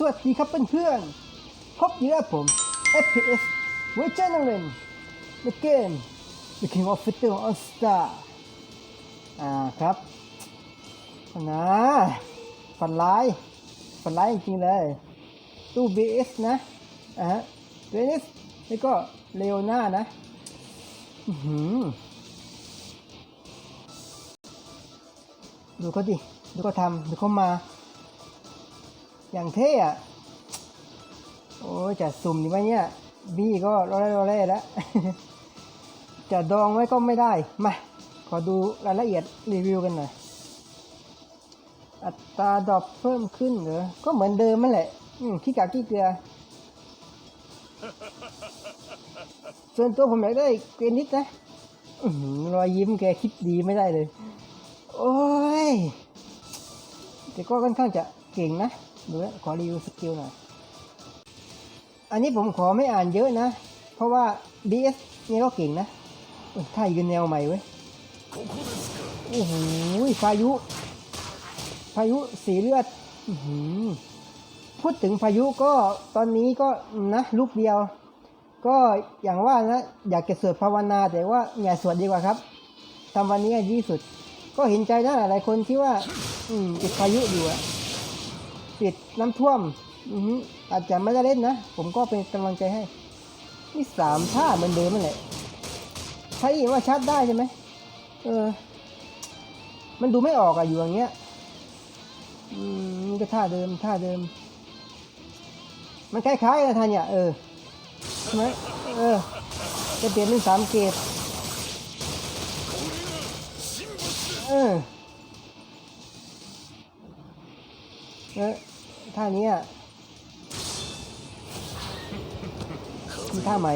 สวัสดีครับเพื่อนๆพบอยู่กับผม FPS เวอร์ชันนังในเกม The King of Fighter All Star อ่าครับนะฝันร้ายฝันร้ายจริงๆเลยตู้ BS นะอ่าฮะเวนิสแล้วก็เลโอน่านะหือดูเขาดิ ดูเขาทำดูเขามา อย่างเท่อะโอ้จะสุ่มดีไหมเนี่ย บี้ก็รอเล่รอเล่แล้ว จะดองไว้ก็ไม่ได้ มา ขอดูรายละเอียดรีวิวกันหน่อย อัตราดรอปเพิ่มขึ้นเหรอ ก็เหมือนเดิมนั่นแหละ อืมขี้กากขี้เกลือ ส่วนตัวผมอยากได้เกรนิดนะรอยยิ้มแกคิดดีไม่ได้เลย โอ้ย แต่ก็ค่อนข้างจะเก่งนะ ดูแลขอรีวิวสกิลหน่อย อันนี้ผมขอไม่อ่านเยอะนะ เพราะว่า BS เนี่ยก็เก่งนะเอ้ยถ้ายืนแนวใหม่เว้ย โอ้โหพายุ พายุสีเลือดพูดถึงพายุก็ตอนนี้ก็นะลูกเดียว ก็อย่างว่านะ อยากจะสวดภาวนาแต่ว่าอย่าสวดดีกว่าครับทำวันนี้ดีสุด ก็เห็นใจนะหลายคนที่ว่า อืมติดพายุอยู่อะ ติดน้ำท่วมอืออาจจะไม่ได้เล่นนะ ผมก็เป็นกำลังใจให้ นี่สามท่าเหมือนเดิมนั่นแหละใช้ว่าชัดได้ใช่ไหมเออ มันดูไม่ออกอะอยู่อย่างเงี้ย อืมนี่ก็ท่าเดิมท่าเดิม มันคล้ายๆกันทันเนี่ยเออใช่ไหมเออ จะเปลี่ยนเป็นสามเกตเออเออ ท่านี้มีท่าไหม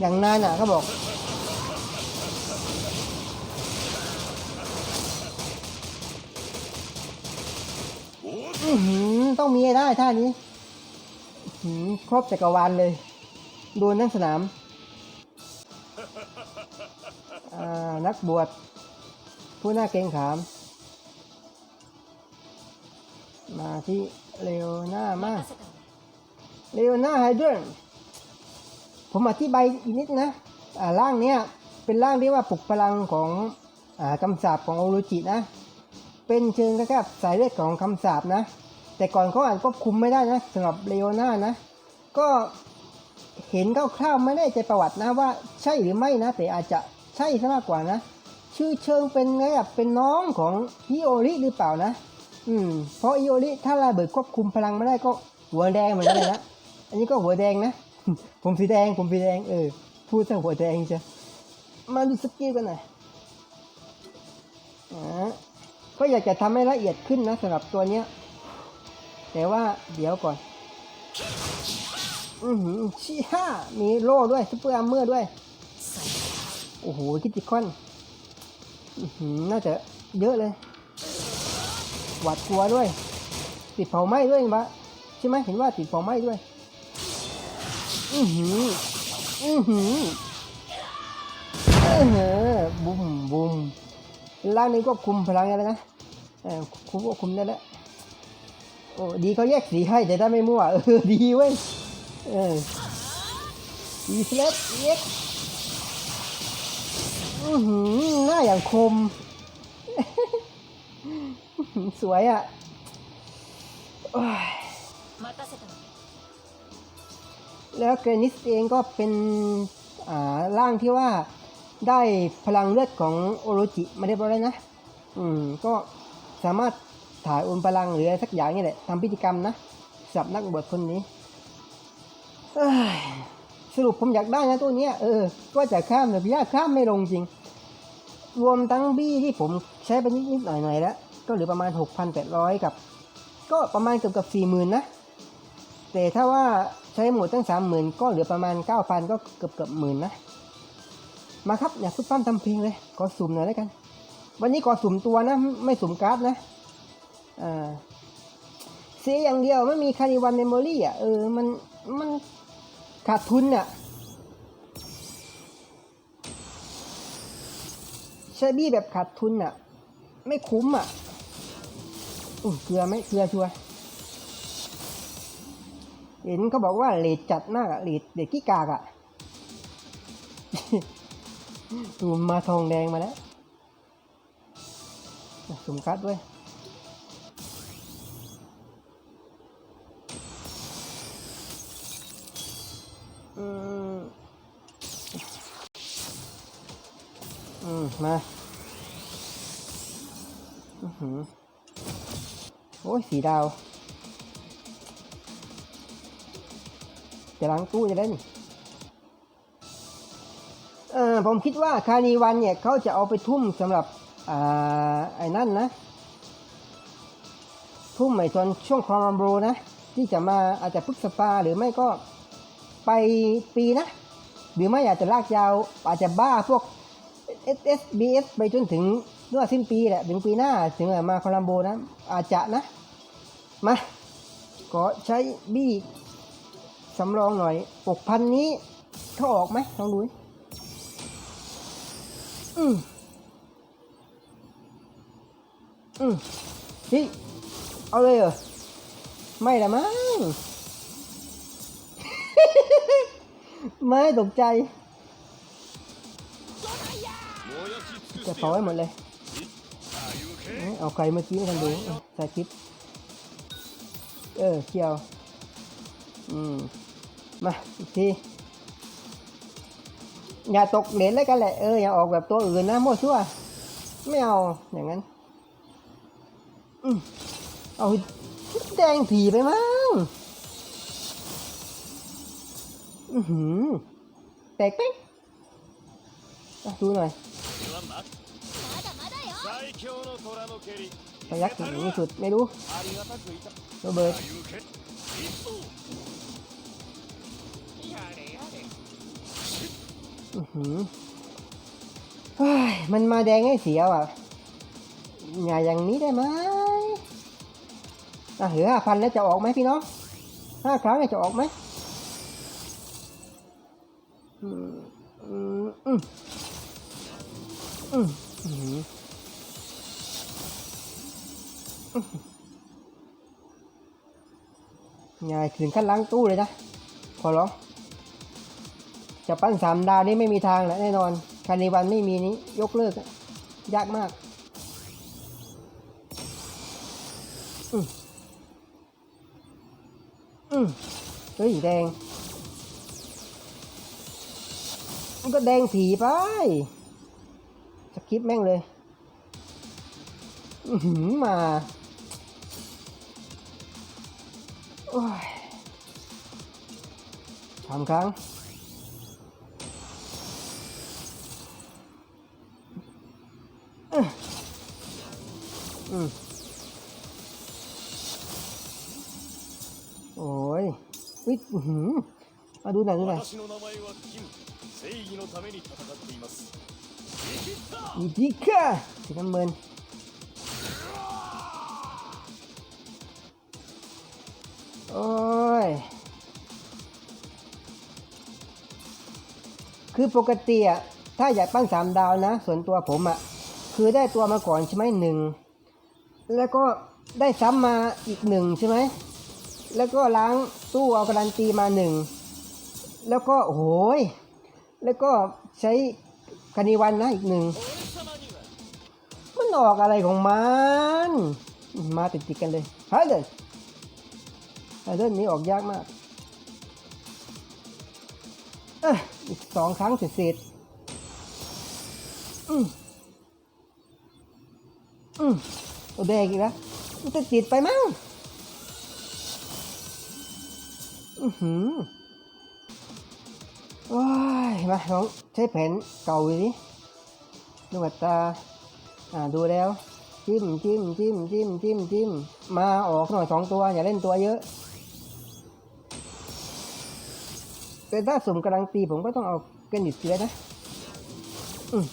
อย่างนานอะเขาบอก อื้อหือ ต้องมีได้ท่านี้ หือ ครบจักรวาลเลย โดนทั้งสนาม อ่า นักบวช ผู้หน้าเกรงขาม มาที่ เลโอนามาเลโอนาไฮเดรนผมอธิบายอีกนิดนะอ่าร่างเนี้ยเป็นร่างที่ว่าปลุกพลังของอ่าคำสาปของโอรุจินะ เป็นเชิงแค่สายเลือดของคำสาปนะ แต่ก่อนเขาอ่านควบคุมไม่ได้นะสำหรับเลโอนานะ ก็เห็นคร่าวๆไม่แน่ใจประวัตินะว่าใช่หรือไม่นะ แต่อาจจะใช่ซะมากกว่านะ ชื่อเชิงเป็นไงอะเป็นน้องของฮิโอริหรือเปล่านะ อืมเพราะฮิโอริถ้าระเบิดควบคุมพลังไม่ได้ก็หัวแดงเหมือนกันเลยนะ อันนี้ก็หัวแดงนะ ผมสีแดงผมสีแดงเออ พูดซะหัวแดงจ้ะมาดูสกิลกันหน่อยอ่าก็อยากจะทำให้ละเอียดขึ้นนะสำหรับตัวเนี้ย แต่ว่าเดี๋ยวก่อน อือหือชี้ห้ามีโล่ด้วยซุปเปอร์อาร์เมอร์ด้วย โอ้โหคิติคอน อือหือน่าจะเยอะเลย หวาดกลัวด้วย ติดเผาไหม้ด้วยปะใช่ไหมเห็นว่าติดเผาไหม้ด้วย อือหือ อือหือเออเหอบุ้มบุมร่างนี้ควบคุมพลังอะไรนะเออคุมควบคุมได้แล้วโอ้ดีเขาแยกสีให้แต่ถ้าไม่มั่วเออดีเว้ยเออดีเลตเย็กอือหือหน้าอย่างคม สวยอะ่ะแล้วเกรนิสเองก็เป็นร่างที่ว่าได้พลังเลือดของโอโรจิมาเรียบร้อยแล้นะ อืม ก็สามารถถ่ายโอนพลังหรืออะไรสักอย่างนี่แหละทำพิธีกรรมนะสับนักบวชคนนี้ สรุปผมอยากได้นะตัวเนี้ยเออ ก็จะข้ามแต่พี่ยาข้ามไม่ลงจริง รวมทั้งบี้ที่ผมใช้ไปนิดๆหน่อยๆแล้ว ก็เหลือประมาณ 6,800 กับ ก็ประมาณเกือบกับ40,000นะ แต่ถ้าว่าใช้หมดตั้งสามหมื่นก็เหลือประมาณเก้าพันก็เกือบเกือบหมื่นนะ มาครับอย่าฟุตปั้มทำเพลงเลย ขอสุ่มหน่อยแล้วกัน วันนี้ขอสุ่มตัวนะ ไม่สุ่มการ์ดนะอ่าเสียอย่างเดียวไม่มีคาริวันเมมโมรี่อะเออมันมันขาดทุนอะใช้บี้แบบขาดทุนอะ ไม่คุ้มอะ เกลือไหมเกลือชัวร์เห็นเขาบอกว่าเลดจัดมากอะเลดเด็กกี้กากอะดูมาทองแดงมาแล้วสุ่มคัดด้วยอืมอืมมาอือหือ โอ้ยสีดาว จะล้างตู้จะได้นี่เออผมคิดว่าคานีวันเนี่ยเขาจะเอาไปทุ่มสำหรับอ่าไอ้นั่นนะ ทุ่มไอ้ตอนช่วงคอมโบนะ ที่จะมาอาจจะพฤกษภาหรือไม่ก็ไปปีนะ หรือไม่อาจจะลากยาวอาจจะบ้าพวก S S B S ไปจนถึงเมื่อสิ้นปีแหละถึงปีหน้าถึงมาคอลัมโบนะ อาจจะนะ มาก็ใช้บี้สำรองหน่อยปกพันนี้เขาออกไหมลองดูอืมอืมนี่เอาเลยเหรอ ไม่ละมั้ง ไม่ตกใจ จะเผาให้หมดเลย เอาใครเมื่อกี้ไม่ทันดูใส่คลิปเออเกี่ยว อืม มาอีกทีอย่าตกเหรียญแล้วกันแหละ เอออย่าออกแบบตัวอื่นนะโมั่วซั่ว ไม่เอา อย่างนั้น อืมเอาแดงผีไปมั้ง อือหือแตกเป๊กดูหน่อย はままだまだよ最強の虎の蹴り พยักถึงที่สุด ไม่รู้ ありがたくいた โรเบิร์ต ゆけ一歩やれやれ อือหือเฮ้ยมันมาแดงให้เสียวอ่ะ อย่าอย่างนี้ได้ไหมอ่ะเหลือห้าพันแล้วจะออกไหมพี่น้องห้าครั้งเนี่ยจะออกไหม ง่ายถึงขั้นล้างตู้เลยนะ ขอร้อง จะปั้นสามดาวนี่ไม่มีทางแหละแน่นอน คานิวันไม่มีนี้ยกเลิก ยากมากอืมอืมเฮ้ยแดง มันก็แดงผีไป สกิปแม่งเลย อือหือมา ทามครั้ง โอ้ยอุ้ยหืมมาดูหน่อยดูหน่อยอีกทีค่ะสิบเงิน โอ้ย คือปกติอะถ้าอยากปั้นสามดาวนะ ส่วนตัวผมอะคือได้ตัวมาก่อนใช่ไหมหนึ่ง แล้วก็ได้ซ้ำมาอีกหนึ่งใช่ไหม แล้วก็ล้างตู้เอาการันตีมาหนึ่ง แล้วก็โหย แล้วก็ใช้คณีวันนะอีกหนึ่ง มันออกอะไรของมัน มาติดติดกันเลยเฮัลโหล ฮาเดนนี้ออกยากมากอีกสองครั้งเสร็จๆอืมอืมโอแดงอีกแล้วมันจะติดไปมั้งอือหือว้ายมาลองใช้แผนเก่าดิดูวัดตา อ่า ดูแล้ว จิ้มจิ้มจิ้มจิ้มจิ้มจิ้มมาออกหน่อยสองตัว อย่าเล่นตัวเยอะ แต่ถ้าสมกำลังตีผมก็ต้องเอาเกนดิสเซียนะอืม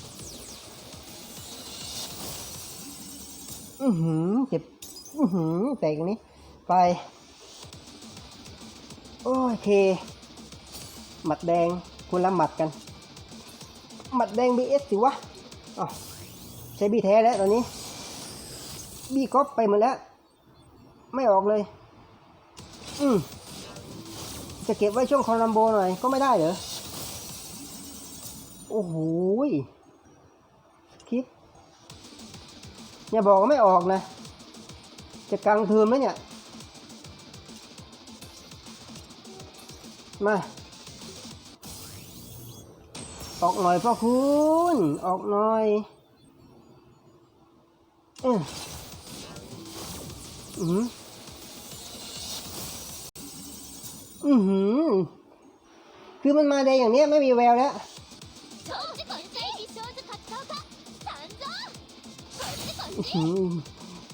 อือหือเจ็บอือหือแตกอย่างนี้ ไปโอเค หมัดแดงคุณละหมัดกัน หมัดแดง BS สิวะอ๋อใช้บีแท้แล้วตอนนี้ บีก๊อปไปหมดแล้ว ไม่ออกเลย อืม จะเก็บไว้ช่วงคอลัมโบหน่อยก็ไม่ได้เหรอ โอ้โหคิด อย่าบอกว่าไม่ออกนะ จะกลางเทอมไหมเนี่ย มา ออกหน่อยพ่อคุณ ออกหน่อยเอออือ อือหือ คือมันมาแดงอย่างเนี้ยไม่มีแววแล้ว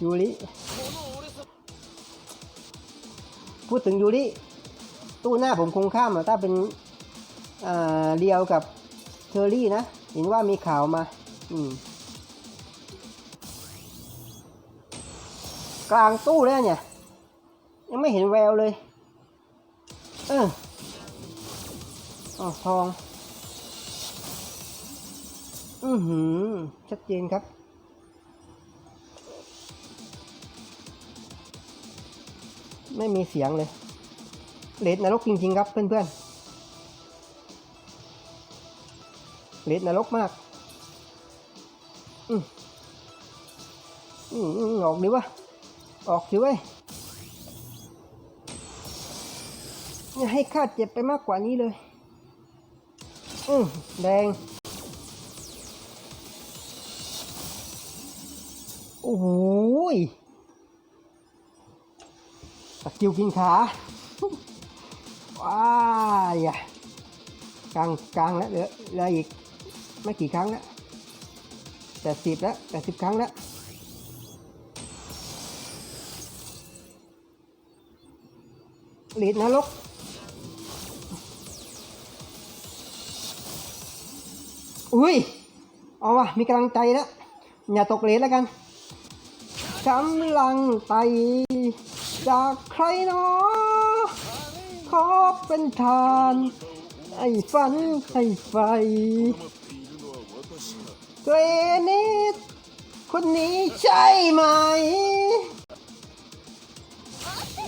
ยูริ พูดถึงยูริ ตู้หน้าผมคงข้ามอะถ้าเป็นเดียวกับเทอรี่นะ เห็นว่ามีข่าวมา อืมกลางตู้แล้วเนี่ย ยังไม่เห็นแววเลย เอออ๋อทอง อือหือ ชัดเจนครับ ไม่มีเสียงเลยเลดนรกจริง ๆ ครับเพื่อนๆเลดนรกมากอืมอืมอออกดีวะ ออกสิเว้ย อย่าให้ข้าเจ็บไปมากกว่านี้เลย อืมแดง โอ้โหยตะกิวกินขา ว้ายกลางกลางแล้วเหลือเหลืออีกไม่กี่ครั้งแล้วแต่สิบแล้วแต่สิบครั้งแล้วหลีดนรก อุ้ย เอาวะมีกำลังใจแล้ว อย่าตกเลนแล้วกันกำลังไตจากใครเนาะขอเป็นทาน ไอ้ฝันไอ้ไฟเกรนิดคนนี้ใช่ไหม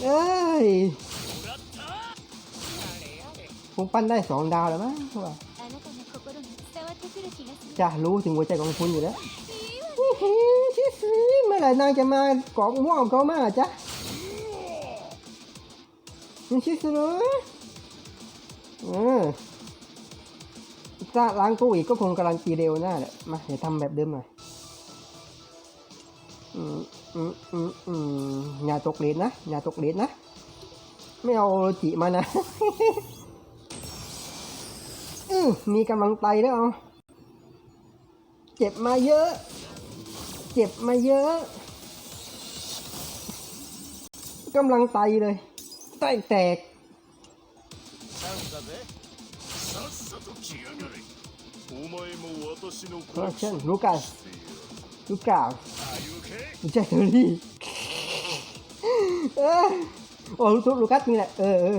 เอ้ยผมปั้นได้สองดาวแล้วมั้งว่า จะรู้ถึงหัวใจของคุณอยู่แล้วชิสเมื่อไหร่นางจะมากรอบม่วงเขามาจ๊ะชิสุรุเออถ้าล้างตู้อีกก็คงการันตีเร็วหน้าแหละมาเดี๋ยวทำแบบเดิมหน่อยอืมอืมอืมอืมอย่าตกเลนนะอย่าตกเลนนะ ไม่เอาจิมานะ อืมมีกำลังใจแล้วเอา เจ็บมาเยอะ เจ็บมาเยอะกำลังไตเลยไตแตกโอเคลูกาลูกาไม่ใช่เทอรี่โอ้ลูกัสนี่แหละเออ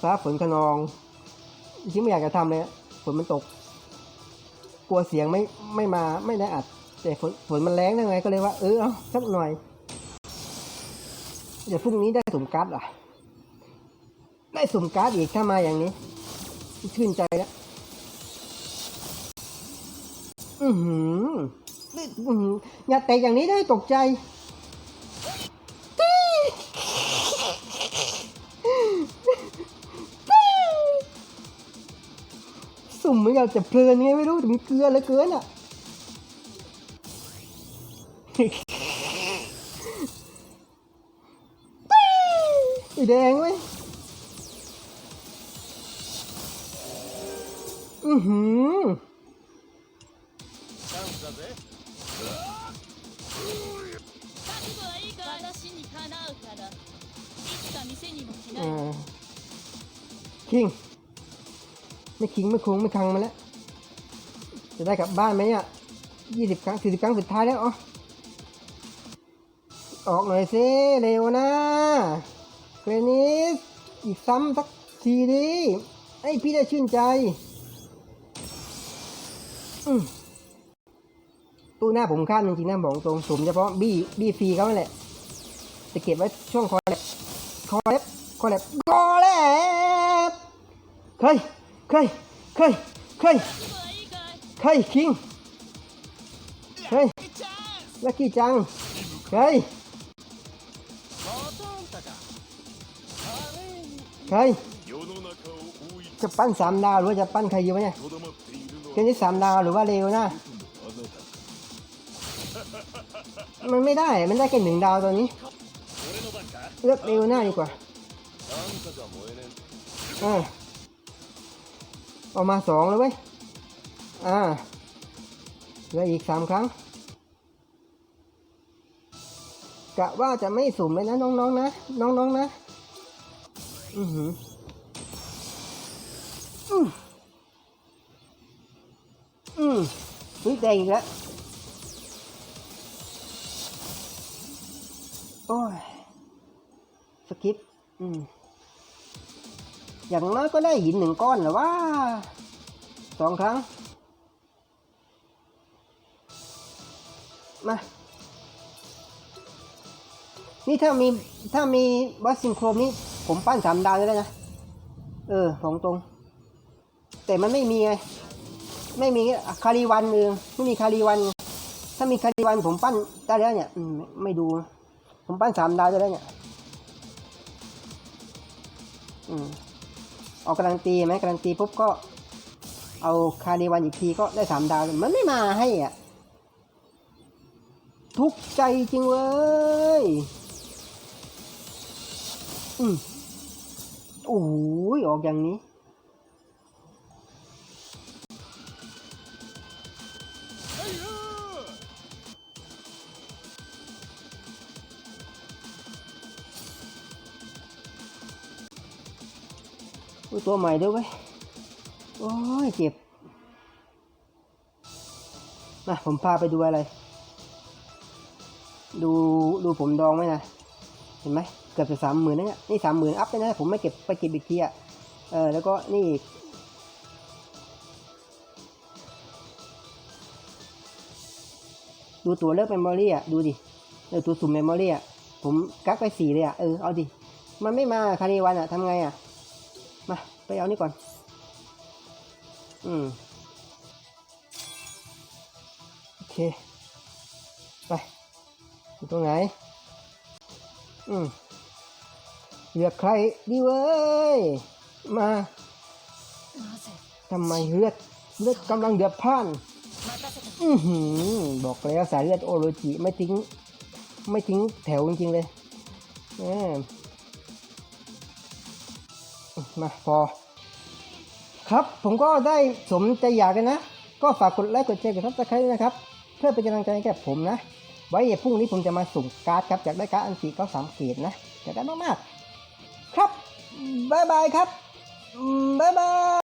ฟ้าฝนขนอง จริงไม่อยากจะทำเลยอะฝนมันตก กลัวเสียงไม่ไม่มาไม่ได้อัด แต่ฝนฝนมันแรงได้ไงก็เลยว่าเออเอาสักหน่อย เดี๋ยวพรุ่งนี้ได้สมการ์ดเหรอได้สมการ์ดอีกถ้ามาอย่างนี้ชื่นใจแล้วอือหือนี่อือหืออย่าเตะอย่างนี้ได้ตกใจ สุ่มเหมือนกันแต่เพลินไงไม่รู้ถึงเกลือเหลือเกินอะสีแดงเว้ยอือหือคิง ไม่คิงไม่คงไม่คังมาแล้ว จะได้กลับบ้านไหมอะยี่สิบครั้งสี่สิบครั้งสุดท้ายแล้วอ๋อออกหน่อยสิเร็วนะเกรนิสอีกซ้ำสักทีดิไอพี่ได้ชื่นใจตู้หน้าผมข้ามจริงๆนะบอกตรงสมเฉพาะบี้บี้ฟรีเขาแหละจะเก็บไว้ช่วงคอเล็บคอเล็บคอเล็บคอเล็บเคย เคยเคยเคยเคยคิงเคยลักกี้จังเคยเคยจะปั้นสามดาวหรือว่าจะปั้นใครอยู่วะเนี่ยเกมนี้สามดาวหรือว่าเร็วนะมันไม่ได้ มันได้แค่หนึ่งดาวตอนนี้ เลือกเร็วหน้าดีกว่า อ่า เอามาสองเลยเว้ย อ่าเหลืออีกสามครั้ง กะว่าจะไม่สุ่มเลยนะน้องๆนะน้องๆนะ อือหืออืมอืมเฮ้ยแดงอีกแล้ว โอ้ย สกิป อืม อย่างน้อยก็ได้หินหนึ่งก้อนหรือว่าสองครั้ง มา นี่ถ้ามีถ้ามีบอสซิงโครมนี่ผมปั้นสามดาวได้แล้วนะ เออของตรง แต่มันไม่มีไง ไม่มีคารีวันเองไม่มีคารีวัน ถ้ามีคารีวันผมปั้นได้แล้วเนี่ยไม่ไม่ดู ผมปั้นสามดาวได้แล้วเนี่ย อืม ออกกำลังตีไหมกำลังตีปุ๊บก็เอาคาร์ดีวันอีกทีก็ได้สามดาว มันไม่มาให้อะ ทุกใจจริงเว้ย อืมโอ้ยออกอย่างนี้ ตัวใหม่ด้วยเว้ย โอ้ยเจ็บมาผมพาไปดูอะไร ดูดูผมดองไหมนะ เห็นไหมเกือบจะสามหมื่นนะเนี่ยนี่สามหมื่นอัพเลยนะ ผมไม่เก็บไปเก็บอีกทีอะเออแล้วก็นี่ดูตัวเลือกเมมโมรี่อะ ดูดิเออตัวสุ่มเมมโมรี่อะ ผมกักไปสี่เลยอะ เออ เอาดิ มันไม่มาคารีวันอะทำไงอะ ไปเอานี่ก่อน อืม โอเค ไปอยู่ตรงไหน อืมเหลือใครดีเว้ย มาทำไมเลือดเลือดกำลังเดือดพ่าน อือหือ บอกแล้วสายเลือดโอโรจิไม่ทิ้ง ไม่ทิ้งแถวจริงๆเลยอ่า มาพอ ครับผมก็ได้สมใจอยากกันนะ ก็ฝากกดไลค์กดแชร์กดซับสไครต์นะครับ เพื่อเป็นกำลังใจให้แก่ผมนะ ไว้เดี๋ยวพรุ่งนี้ผมจะมาสุ่มการ์ดครับจากได้การ์ดอันสีเก้าสามเกตนะอยากได้มากๆ ครับบ๊ายบายครับบ๊ายบาย